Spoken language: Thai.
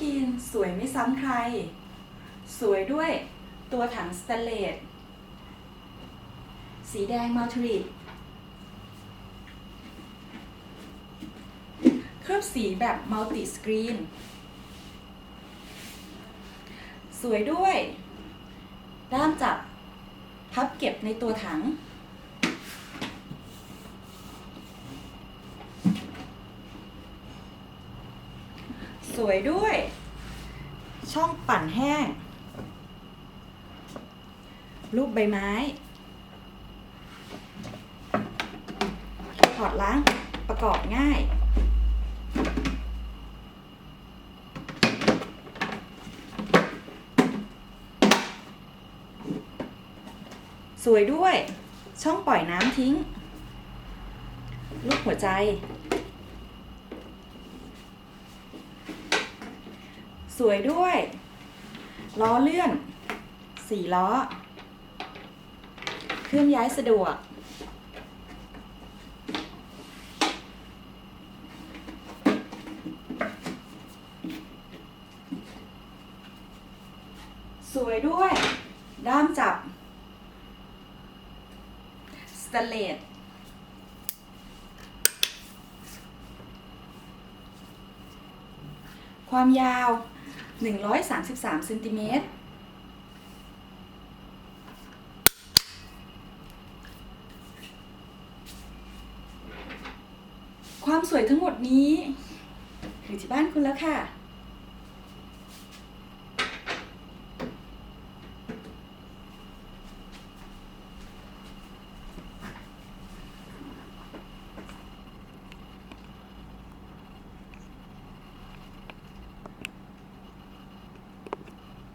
ทีนสวยไม่ซ้ำใคร สวยด้วยตัวถังสแตนเลสสีแดงมัลทริกเคลือบสีแบบมัลติสกรีน สวยด้วย ด้ามจับ พับเก็บในตัวถัง วยด้วย ช่องปั่นแห้ง รูปใบไม้ถอดล้างประกอบง่ายสวยด้วย ช่องปล่อยน้ำทิ้งรูปหัวใจ สวยด้วย ล้อเลื่อนสี่ล้อ เคลื่อนย้ายสะดวก สวยด้วย ด้ามจับสแตเลสความยาว 133เซนติเมตรความสวยทั้งหมดนี้อยู่ที่บ้านคุณแล้วค่ะ